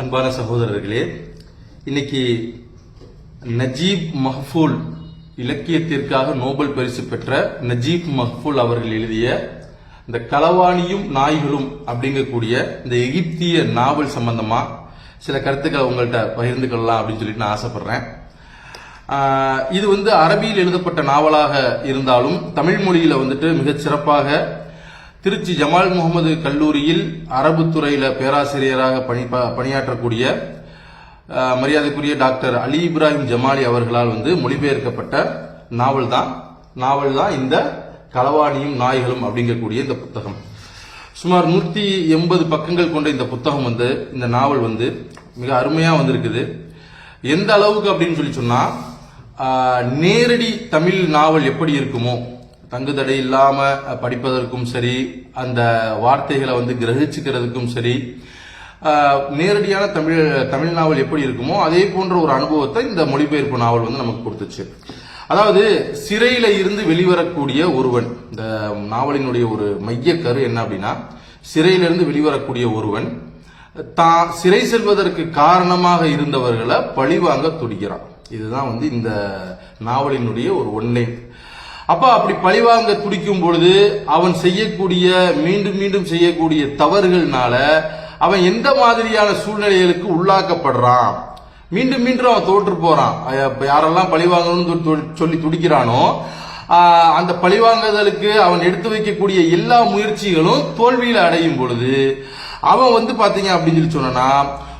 அன்பான சகோதரர்களே இன்னைக்கு நஜீப் மஹ்பூல் இலக்கியத்திற்காக நோபல் பரிசு பெற்ற நஜீப் மஹ்பூல் அவர்கள் எழுதிய இந்த களவாணியும் நாய்களும் அப்படிங்கக்கூடிய இந்த எகிப்திய நாவல் சம்பந்தமா சில கருத்துக்களை உங்கள்கிட்ட பகிர்ந்து கொள்ளலாம் அப்படின்னு சொல்லிட்டு நான் ஆசைப்படுறேன். இது வந்து அரபியில் எழுதப்பட்ட நாவலாக இருந்தாலும் தமிழ் மொழியில வந்துட்டு மிகச் சிறப்பாக திருச்சி ஜமால் முகமது கல்லூரியில் அரபு துறையில பேராசிரியராக பணி ப- பணியாற்றக்கூடிய மரியாதைக்குரிய டாக்டர் அலி இப்ராஹிம் ஜமாலி அவர்களால் வந்து மொழிபெயர்க்கப்பட்ட நாவல் தான். நாவல் தான் இந்த களவாணியும் நாய்களும் அப்படிங்கக்கூடிய இந்த புத்தகம். சுமார் நூத்தி எண்பது பக்கங்கள் கொண்ட இந்த புத்தகம் வந்து இந்த நாவல் வந்து மிக அருமையா வந்திருக்குது. எந்த அளவுக்கு அப்படின்னு சொல்லி சொன்னா நேரடி தமிழ் நாவல் எப்படி இருக்குமோ தங்குதடை இல்லாமல் படிப்பதற்கும் சரி அந்த வார்த்தைகளை வந்து கிரகிச்சுக்கிறதுக்கும் சரி நேரடியான தமிழ் தமிழ் நாவல் எப்படி இருக்குமோ அதே போன்ற ஒரு அனுபவத்தை இந்த மொழிபெயர்ப்பு நாவல் வந்து நமக்கு கொடுத்துச்சு. அதாவது சிறையில இருந்து வெளிவரக்கூடிய ஒருவன் இந்த நாவலினுடைய ஒரு மைய கரு என்ன அப்படின்னா சிறையிலிருந்து வெளிவரக்கூடிய ஒருவன் தான் சிறை செல்வதற்கு காரணமாக இருந்தவர்களை பழிவாங்க துடிக்கிறான். இதுதான் வந்து இந்த நாவலினுடைய ஒரு ஒன்லைன் அப்ப அப்படி பழிவாங்க துடிக்கும் பொழுது அவன் செய்யக்கூடிய மீண்டும் மீண்டும் செய்யக்கூடிய தவறுகள்னால அவன் எந்த மாதிரியான சூழ்நிலைகளுக்கு உள்ளாக்கப்படுறான்? மீண்டும் மீண்டும் அவன் தோற்று போறான். யாரெல்லாம் பழிவாங்கணும்னு சொல்லி- சொல்லி துடிக்கிறானோ அந்த பழிவாங்குதலுக்கு அவன் எடுத்து வைக்கக்கூடிய எல்லா முயற்சிகளும் தோல்வியில் அடையும் பொழுது அவன் வந்து பாத்தீங்க அப்படின்னு சொல்லி சொன்னா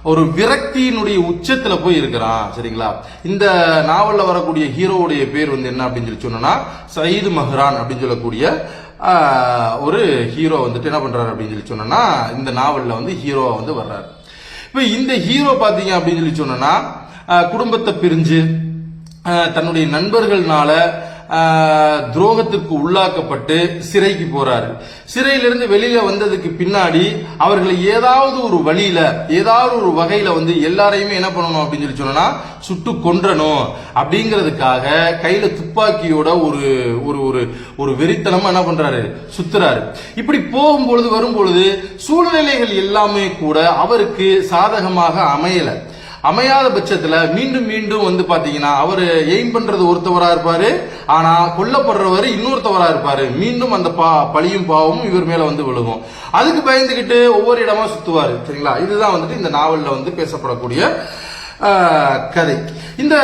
ஒரு விரக்தியினுடைய உச்சத்துல போய் இருக்கிறான் சரிங்களா? இந்த நாவல்ல வரக்கூடிய ஹீரோவுடைய பேர் வந்து என்ன அப்படின்னு சொல்லி சொன்னா சயீது மஹ்ரான் அப்படின்னு சொல்லக்கூடிய ஒரு ஹீரோ வந்துட்டு என்ன பண்றாரு அப்படின்னு சொல்லி சொன்னா இந்த நாவல்ல வந்து ஹீரோவா வந்து வர்றாரு. இப்ப இந்த ஹீரோ பாத்தீங்க அப்படின்னு சொல்லி சொன்னா குடும்பத்தை பிரிஞ்சு தன்னுடைய நண்பர்கள்னால துரோகத்திற்கு உள்ளாக்கப்பட்டு சிறைக்கு போறாரு. சிறையிலிருந்து வெளியில வந்ததுக்கு பின்னாடி அவர்களை ஏதாவது ஒரு வழியில ஏதாவது ஒரு வகையில வந்து எல்லாரையுமே என்ன பண்ணணும் அப்படின்னு சொல்லி சொன்னா சுட்டு கொன்றணும். அப்படிங்கிறதுக்காக கையில துப்பாக்கியோட ஒரு ஒரு ஒரு ஒரு வெறித்தனமா என்ன பண்றாரு? சுத்துறாரு. இப்படி போகும்பொழுது வரும்பொழுது சூழ்நிலைகள் எல்லாமே கூட அவருக்கு சாதகமாக அமையலை. அமையாத பட்சத்துல மீண்டும் மீண்டும் வந்து பாத்தீங்கன்னா அவர் எய்ம் பண்றது ஒருத்தவரா இருப்பாரு. ஆனா கொல்லப்படுறவர் இன்னொருத்தவரா இருப்பாரு. மீண்டும் அந்த பா பழியும் பாவமும் இவர் மேல வந்து விழுகும். அதுக்கு பயந்துகிட்டு ஒவ்வொரு இடமா சுத்துவாரு. சரிங்களா? இதுதான் வந்துட்டு இந்த நாவல்ல வந்து பேசப்படக்கூடிய கதை. இந்த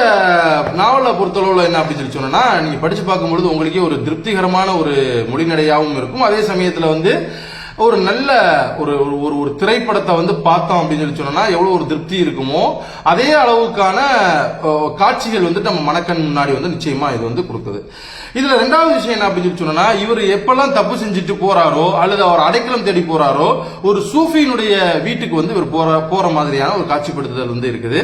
நாவலை பொறுத்தளவுல என்ன அப்படின்னு சொல்லி சொன்னா நீங்க படிச்சு பார்க்கும்பொழுது உங்களுக்கே ஒரு திருப்திகரமான ஒரு மொழிநடையாகவும் இருக்கும். அதே சமயத்துல வந்து ஒரு நல்ல ஒரு ஒரு- ஒரு ஒரு திரைப்படத்தை வந்து பார்த்தோம் அப்படின்னு சொல்லி சொன்னா எவ்வளவு ஒரு திருப்தி இருக்குமோ அதே அளவுக்கான காட்சிகள் வந்து நம்ம மனக்கண் முன்னாடி வந்து நிச்சயமா இது வந்து கொடுக்குது இதுல ரெண்டாவது விஷயம் என்ன அப்படின்னு சொல்லி சொன்னா இவர் எப்பெல்லாம் தப்பு செஞ்சுட்டு போறாரோ அல்லது அவர் அடைக்கலம் தேடி போறாரோ ஒரு சூஃபியினுடைய வீட்டுக்கு வந்து இவர் போற போற மாதிரியான ஒரு காட்சிப்படுத்துதல் வந்து இருக்குது.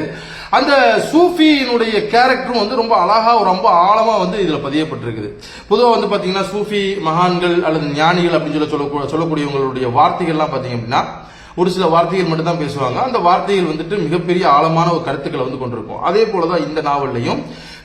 அந்த சூஃபியினுடைய கேரக்டரும் வந்து ரொம்ப அழகா ரொம்ப ஆழமா வந்து இதுல பதியப்பட்டிருக்குது. பொதுவாக வந்து பாத்தீங்கன்னா சூஃபி மகான்கள் அல்லது ஞானிகள் அப்படின்னு சொல்ல சொல்லக்கூடியவங்க சொல்லக்கூடியவங்களுடைய வார்த்தைகள்லாம் பார்த்தீங்க அப்படின்னா ஒரு சில வார்த்தைகள் மட்டும் தான் பேசுவாங்க. அந்த வார்த்தைகள் வந்துட்டு மிகப்பெரிய ஆழமான ஒரு கருத்துக்களை வந்து கொண்டிருக்கும். அதே போலதான் இந்த நாவல்லையும்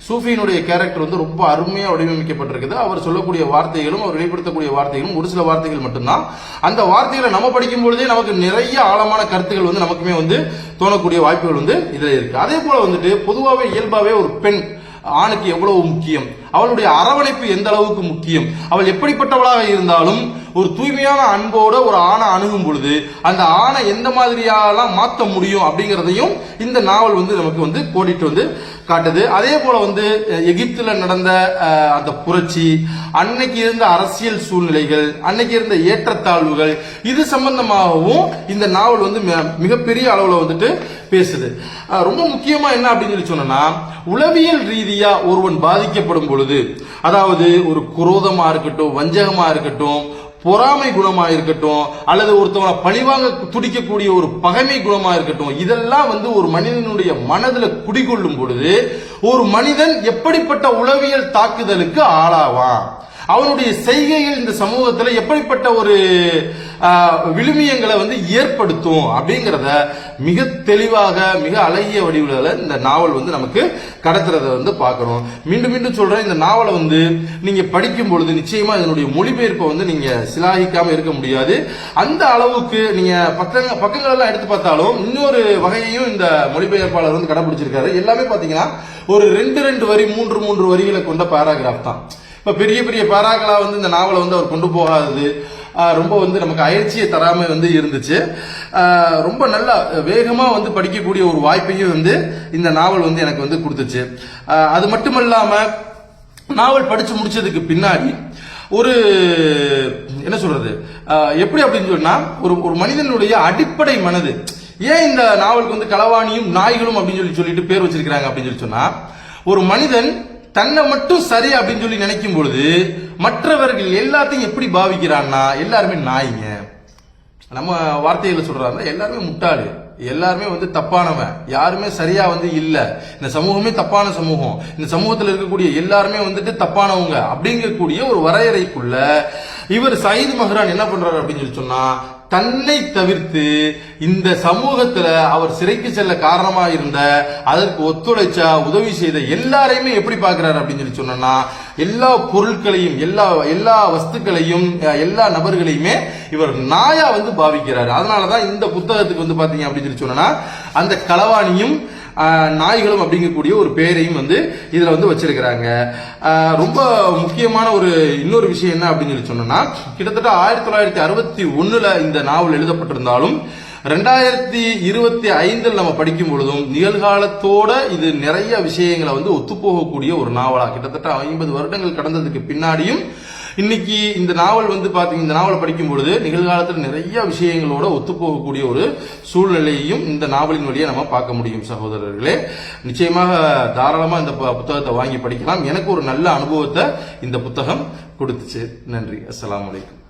சூஃபியினுடைய கேரக்டர் வந்து ரொம்ப அருமையாக வடிவமைக்கப்பட்டிருக்குது. அவர் சொல்லக்கூடிய வார்த்தைகளும் அவர் வெளிப்படுத்தக்கூடிய வார்த்தைகளும் ஒரு சில வார்த்தைகள் மட்டும்தான். அந்த வார்த்தைகளை நம்ம படிக்கும் பொழுதே நமக்கு நிறைய ஆழமான கருத்துக்கள் வந்து நமக்குமே வந்து தோணக்கூடிய வாய்ப்புகள் வந்து இதில் இருக்கு. அதே போல வந்துட்டு பொதுவாகவே இயல்பாகவே ஒரு பெண் ஆணுக்கு எவ்வளவு முக்கியம்? அவளுடைய அரவணைப்பு எந்த அளவுக்கு முக்கியம்? அவள் எப்படிப்பட்டவளாக இருந்தாலும் ஒரு தூய்மையான அன்போட ஒரு ஆணை அணுகும் பொழுது அந்த ஆணை எந்த மாதிரியாலாம் மாற்ற முடியும் அப்படிங்கிறதையும் இந்த நாவல் வந்து நமக்கு வந்து கோடிட்டு வந்து காட்டுது. அதே போல வந்து எகிப்தில் நடந்த அந்த புரட்சி அன்னைக்கு இருந்த அரசியல் சூழ்நிலைகள் அன்னைக்கு இருந்த ஏற்றத்தாழ்வுகள் இது சம்பந்தமாகவும் இந்த நாவல் வந்து மிகப்பெரிய அளவில் வந்துட்டு பேசுது. ரொம்ப முக்கியமா என்ன அப்படின்னு சொல்லி சொன்னா உளவியல் ரீதியா ஒருவன் பாதிக்கப்படும் பொழுது அதாவது ஒரு குரோதமா இருக்கட்டும் வஞ்சகமா இருக்கட்டும் பொறாமை குணமா இருக்கட்டும் அல்லது ஒருத்தவங்களை பழிவாங்க துடிக்கக்கூடிய ஒரு பகைமை குணமா இருக்கட்டும் இதெல்லாம் வந்து ஒரு மனிதனுடைய மனதுல குடிகொள்ளும் பொழுது ஒரு மனிதன் எப்படிப்பட்ட உளவியல் தாக்குதலுக்கு ஆளாவான்? அவனுடைய செய்கைகள் இந்த சமூகத்துல எப்படிப்பட்ட ஒரு விழுமியங்களை வந்து ஏற்படுத்தும் அப்படிங்கிறத மிக தெளிவாக மிக அழகிய வடிவில் இந்த நாவல் வந்து நமக்கு கடத்துறத வந்து பார்க்கணும். மீண்டும் மீண்டும் சொல்றேன் இந்த நாவலை வந்து நீங்க படிக்கும் பொழுது நிச்சயமா இதனுடைய மொழிபெயர்ப்பை வந்து நீங்க சிலாகிக்காம இருக்க முடியாது. அந்த அளவுக்கு நீங்க பக்கங்க பக்கங்கள் எல்லாம் எடுத்து பார்த்தாலும் இன்னொரு வகையையும் இந்த மொழிபெயர்ப்பாளர் வந்து கடைபிடிச்சிருக்காரு. எல்லாமே பாத்தீங்கன்னா ஒரு ரெண்டு ரெண்டு வரி மூன்று மூன்று வரிகளை கொண்ட பேராகிராஃப் தான். இப்ப பெரிய பெரிய பேராக்களா வந்து இந்த நாவலை வந்து அவர் கொண்டு போகாதது. ரொம்ப வந்து நமக்கு அயற்சியை தராம வந்து இருந்துச்சு. ரொம்ப நல்லா வேகமா வந்து படிக்கக்கூடிய ஒரு வாய்ப்பையும் வந்து இந்த நாவல் வந்து எனக்கு வந்து கொடுத்துச்சு. அது அது மட்டுமல்லாம நாவல் படிச்சு முடிச்சதுக்கு பின்னாடி ஒரு என்ன சொல்றது? எப்படி அப்படின்னு சொன்னா ஒரு ஒரு மனிதனுடைய அடிப்படை மனது. ஏன் இந்த நாவலுக்கு வந்து களவாணியும் நாய்களும் அப்படின்னு சொல்லி சொல்லிட்டு பேர் வச்சிருக்கிறாங்க அப்படின்னு சொல்லி சொன்னா ஒரு மனிதன் தன்னை மட்டும் சரி அப்படின்னு சொல்லி நினைக்கும் பொழுது மற்றவர்கள் எல்லாத்தையும் எப்படி பாவிக்கிறான்னா எல்லாருமே நாய்ங்க. நம்ம வார்த்தையில சொல்றாங்க எல்லாருமே முட்டாளு. எல்லாருமே வந்து தப்பானவன். யாருமே சரியா வந்து இல்ல. இந்த சமூகமே தப்பான சமூகம். இந்த சமூகத்துல இருக்கக்கூடிய எல்லாருமே வந்துட்டு தப்பானவங்க. அப்படிங்கக்கூடிய ஒரு வரையறைக்குள்ள இவர் சயித் மஹ்ரான் என்ன பண்றாரு அப்படின்னு சொல்லி சொன்னா தன்னை தவிர்த்து இந்த சமூகத்துல அவர் சிறைக்கு செல்ல காரணமா இருந்த அதற்கு ஒத்துழைச்சா உதவி செய்த எல்லாரையுமே எப்படி பாக்குறாரு அப்படின்னு சொல்லி சொன்னா எல்லா பொருட்களையும் எல்லா எல்லா வஸ்துக்களையும் எல்லா நபர்களையுமே இவர் நாயா வந்து பாவிக்கிறாரு. அதனாலதான் இந்த புத்தகத்துக்கு வந்து பாத்தீங்க அப்படின்னு சொல்லி சொன்னா அந்த களவாணியும் நாய்களும் அப்படிங்கக்கூடிய ஒரு பெயரையும் வந்து இதில் வந்து வச்சிருக்கிறாங்க. ரொம்ப முக்கியமான ஒரு இன்னொரு விஷயம் என்ன அப்படின்னு சொல்லி சொன்னோம்னா கிட்டத்தட்ட ஆயிரத்தி தொள்ளாயிரத்தி அறுபத்தி ஒன்றில் இந்த நாவல் எழுதப்பட்டிருந்தாலும் ரெண்டாயிரத்தி இருபத்தி ஐந்தில் நம்ம படிக்கும் பொழுதும் நிகழ்காலத்தோட இது நிறைய விஷயங்களை வந்து ஒத்துப்போகக்கூடிய ஒரு நாவலா கிட்டத்தட்ட ஐம்பது வருடங்கள் கடந்ததுக்கு பின்னாடியும் இன்னைக்கு இந்த நாவல் வந்து பாத்தீங்க இந்த நாவலை படிக்கும் பொழுது நிகழ்காலத்தில் நிறைய விஷயங்களோட ஒத்துப்போகக்கூடிய ஒரு சூழ்நிலையையும் இந்த நாவலின் வழியை நம்ம பார்க்க முடியும் சகோதரர்களே. நிச்சயமாக தாராளமா இந்த புத்தகத்தை வாங்கி படிக்கலாம். எனக்கு ஒரு நல்ல அனுபவத்தை இந்த புத்தகம் கொடுத்துச்சு. நன்றி. அஸ்லாம் வலைக்கம்